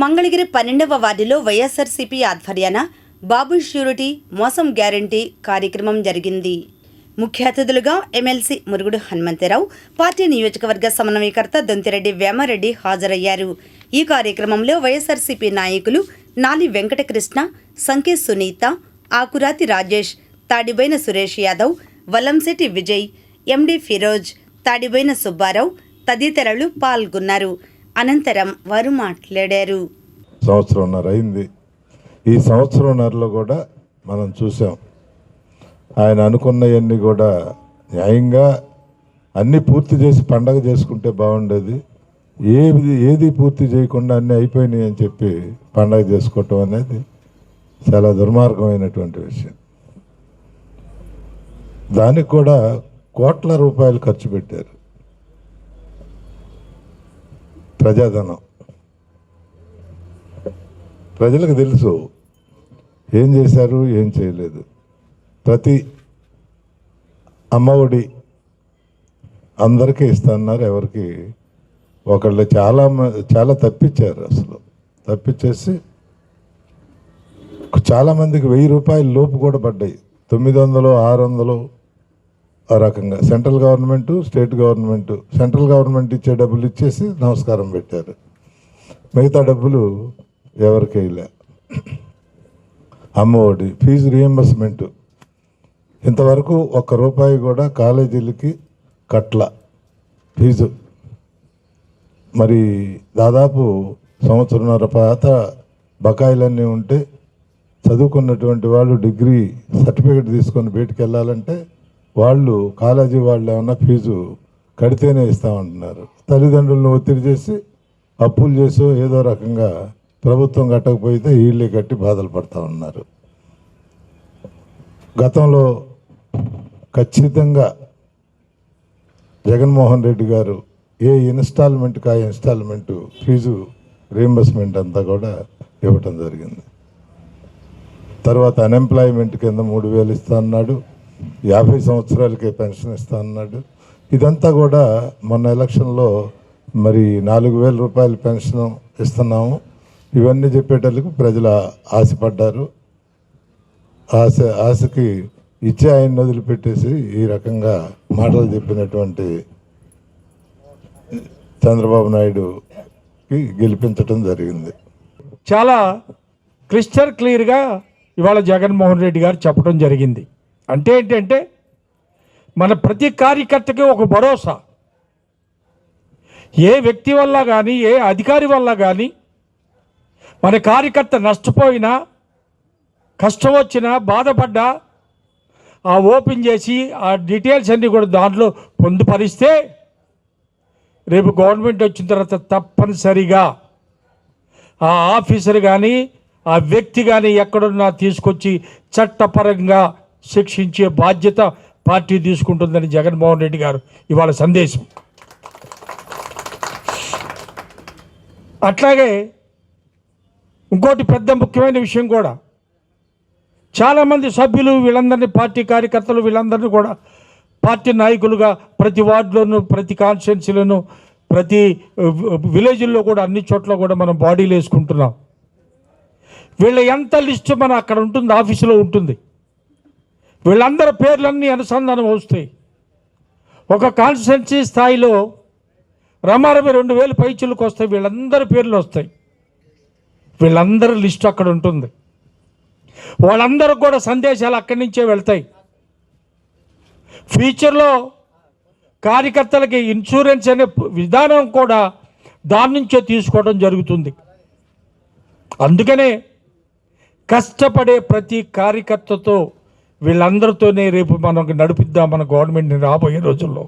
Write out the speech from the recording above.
మంగళగిరి పన్నెండవ వార్డులో వైఎస్ఆర్సీపీ ఆధ్వర్యాన బాబు ష్యూరిటీ మోసం గ్యారంటీ కార్యక్రమం జరిగింది. ముఖ్య అతిథులుగా ఎమ్మెల్సీ మురుగుడు హనుమంతరావు పార్టీ నియోజకవర్గ సమన్వయకర్త దొంతిరెడ్డి వేమారెడ్డి హాజరయ్యారు. ఈ కార్యక్రమంలో వైఎస్ఆర్సీపీ నాయకులు నాలి వెంకటకృష్ణ సంకే సునీత ఆకురాతి రాజేష్ తాడిబైన సురేష్ యాదవ్ వల్లంశెట్టి విజయ్ ఎండి ఫిరోజ్ తాడిబైన సుబ్బారావు తదితరులు పాల్గొన్నారు. అనంతరం వారు మాట్లాడారు. సంవత్సరంన్నర అయింది. ఈ సంవత్సరంన్నరలో కూడా మనం చూసాం ఆయన అనుకున్నవన్నీ కూడా న్యాయంగా అన్నీ పూర్తి చేసి పండగ చేసుకుంటే బాగుండేది. ఏది ఏది పూర్తి చేయకుండా అన్నీ అయిపోయినాయి అని చెప్పి పండగ చేసుకోవటం అనేది చాలా దుర్మార్గమైనటువంటి విషయం. దానికి కూడా కోట్ల రూపాయలు ఖర్చు పెట్టారు. ప్రజాధనం. ప్రజలకు తెలుసు ఏం చేశారు ఏం చేయలేదు. ప్రతి అమ్మఒడి అందరికీ ఇస్తున్నారు ఎవరికి? ఒకళ్ళు చాలా మ- చాలా తప్పించారు అసలు. తప్పించేసి చాలామందికి వెయ్యి రూపాయల లోపు కూడా పడ్డాయి. తొమ్మిది వందలు ఆరు వందలు ఆ రకంగా. Central government state government central government ఇచ్చే డబ్బులు ఇచ్చేసి నమస్కారం పెట్టారు. మిగతా డబ్బులు ఎవరికి వేయలే అమ్మఒడి ఫీజు రియంబర్స్మెంట్. ఇంతవరకు ఒక్క రూపాయి కూడా కాలేజీలకి కట్ల ఫీజు. మరి దాదాపు సంవత్సరంన్నర పాత బకాయిలన్నీ ఉంటే చదువుకున్నటువంటి వాళ్ళు డిగ్రీ సర్టిఫికేట్ తీసుకొని బయటికి వెళ్ళాలంటే వాళ్ళు కాలేజీ వాళ్ళు ఏమన్నా ఫీజు కడితేనే ఇస్తామంటున్నారు. తల్లిదండ్రులను ఒత్తిడి చేసి అప్పులు చేసో ఏదో రకంగా ప్రభుత్వం కట్టకపోతే వీళ్ళే కట్టి బాధలు పడతా ఉన్నారు. గతంలో ఖచ్చితంగా జగన్మోహన్ రెడ్డి గారు ఏ ఇన్స్టాల్మెంట్కి ఆ ఇన్స్టాల్మెంట్ ఫీజు రీంబర్స్మెంట్ అంతా కూడా ఇవ్వటం జరిగింది. తర్వాత అన్ఎంప్లాయ్మెంట్ కింద మూడు వేలు ఇస్తా అన్నాడు. యాభై సంవత్సరాలకే పెన్షన్ ఇస్తా అన్నాడు. ఇదంతా కూడా మొన్న ఎలక్షన్లో మరి నాలుగు వేల రూపాయల పెన్షన్ ఇస్తున్నాము. ఇవన్నీ చెప్పేటందుకు ప్రజలు ఆశపడ్డారు. ఆశ ఆశకి ఇచ్చే ఆయన వదిలిపెట్టేసి ఈ రకంగా మాటలు చెప్పినటువంటి చంద్రబాబు నాయుడుకి గెలిపించడం జరిగింది. చాలా క్రిస్టల్ క్లియర్గా ఇవాళ జగన్మోహన్ రెడ్డి గారు చెప్పడం జరిగింది. అంటే ఏంటంటే మన ప్రతి కార్యకర్తకి ఒక భరోసా. ఏ వ్యక్తి వల్ల కానీ ఏ అధికారి వల్ల కానీ మన కార్యకర్త నష్టపోయినా కష్టం వచ్చినా బాధపడ్డా ఆ ఓపెన్ చేసి ఆ డీటెయిల్స్ అన్నీ కూడా దాంట్లో పొందుపరిస్తే రేపు గవర్నమెంట్ వచ్చిన తర్వాత తప్పనిసరిగా ఆ ఆఫీసర్ కానీ ఆ వ్యక్తి కానీ ఎక్కడున్నా తీసుకొచ్చి చట్టపరంగా శిక్షించే బాధ్యత పార్టీ తీసుకుంటుందని జగన్మోహన్ రెడ్డి గారు ఇవాళ సందేశం. అట్లాగే ఇంకోటి పెద్ద ముఖ్యమైన విషయం కూడా. చాలామంది సభ్యులు వీళ్ళందరినీ పార్టీ కార్యకర్తలు వీళ్ళందరినీ కూడా పార్టీ నాయకులుగా ప్రతి వార్డులోనూ ప్రతి కాన్స్టిట్యున్సీలోను ప్రతి విలేజ్ల్లో కూడా అన్ని చోట్ల కూడా మనం బాడీలు వేసుకుంటున్నాం. వీళ్ళ ఎంత లిస్ట్ మన అక్కడ ఉంటుంది ఆఫీసులో ఉంటుంది. వీళ్ళందరి పేర్లన్నీ అనుసంధానం వస్తాయి. ఒక కాన్స్టిట్యున్సీ స్థాయిలో రమారమి రెండు వేలు పైచులకు వస్తాయి. వీళ్ళందరి పేర్లు వస్తాయి. వీళ్ళందరి లిస్టు అక్కడ ఉంటుంది. వాళ్ళందరికి కూడా సందేశాలు అక్కడి నుంచే వెళ్తాయి. ఫ్యూచర్లో కార్యకర్తలకి ఇన్సూరెన్స్ అనే విధానం కూడా దాని నుంచే తీసుకోవడం జరుగుతుంది. అందుకనే కష్టపడే ప్రతి కార్యకర్తతో వీళ్ళందరితోనే రేపు మనకు నడిపిద్దాం మన గవర్నమెంట్ని రాబోయే రోజుల్లో.